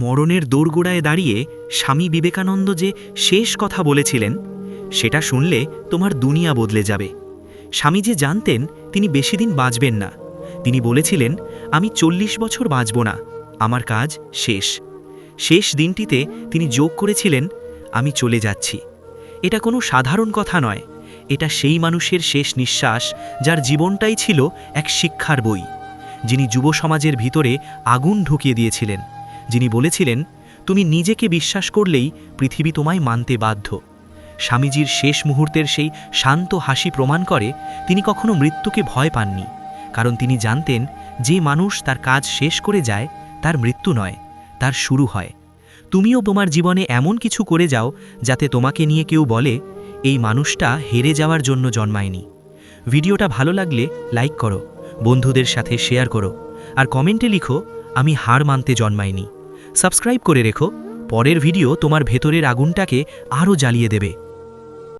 মরণের দোরগোড়ায় দাঁড়িয়ে স্বামী বিবেকানন্দ যে শেষ কথা বলেছিলেন, সেটা শুনলে তোমার দুনিয়া বদলে যাবে। স্বামী যে জানতেন, তিনি বেশি দিন বাঁচবেন না। তিনি বলেছিলেন, আমি চল্লিশ বছর বাঁচব না, আমার কাজ শেষ। শেষ দিনটিতে তিনি যোগ করেছিলেন, আমি চলে যাচ্ছি। এটা কোনো সাধারণ কথা নয়। এটা সেই মানুষের শেষ নিঃশ্বাস, যার জীবনটাই ছিল এক শিক্ষার বই, যিনি যুব সমাজের ভিতরে আগুন ঢুকিয়ে দিয়েছিলেন। যিনি বলেছিলেন, তুমি নিজেকে বিশ্বাস করলেই পৃথিবী তোমায় মানতে বাধ্য। স্বামীজির শেষ মুহূর্তের সেই শান্ত হাসি প্রমাণ করে তিনি কখনো মৃত্যুকে ভয় পাননি, কারণ তিনি জানতেন যে মানুষ তার কাজ শেষ করে যায়, তার মৃত্যু নয়, তার শুরু হয়। তুমিও তোমার জীবনে এমন কিছু করে যাও, যাতে তোমাকে নিয়ে কেউ বলে, এই মানুষটা হেরে যাওয়ার জন্য জন্মায়নি। ভিডিওটা ভালো লাগলে লাইক করো, বন্ধুদের সাথে শেয়ার করো, আর কমেন্টে লিখো, আমি হার মানতে জন্মাইনি সাবস্ক্রাইব করে রেখো। পরের ভিডিও তোমার ভেতরের আগুনটাকে আরও জ্বালিয়ে দেবে।